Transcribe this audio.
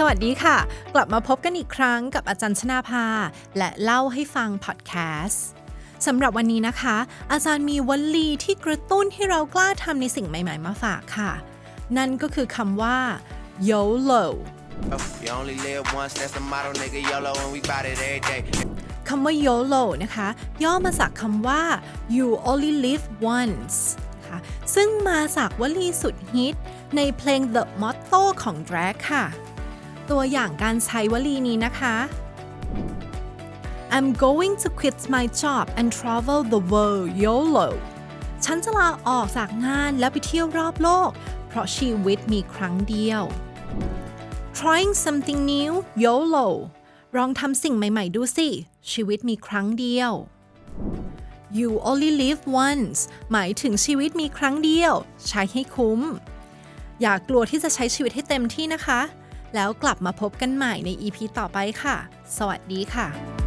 สวัสดีค่ะ กลับมาพบกันอีกครั้งกับอาจารย์ชนาภา และเล่าให้ฟังพอดแคสต์สำหรับวันนี้นะคะ อาจารย์มีวลีที่กระตุ้นให้เรากล้าทำในสิ่งใหม่ ๆ มาฝากค่ะ นั่นก็คือคำว่า yellow คำว่า YOLO นะคะ ย่อมาจากคำว่า you only live once ค่ะซึ่งมาจากวลีสุดฮิตในเพลง The Motto ของ Drag ค่ะ ตัวอย่างการใช้วลีนี้นะคะ I'm going to quit my job and travel the world YOLO ฉันจะลาออกจากงานและไปเที่ยวรอบโลก เพราะชีวิตมีครั้งเดียว trying something new YOLO ลองทำสิ่งใหม่ ๆ ดูสิ ชีวิตมีครั้งเดียว you only live once หมายถึงชีวิตมีครั้งเดียว ใช้ให้คุ้ม อย่ากลัวที่จะใช้ชีวิตให้เต็มที่นะคะ แล้วกลับมาพบกันใหม่ใน EP ต่อไปค่ะ สวัสดีค่ะ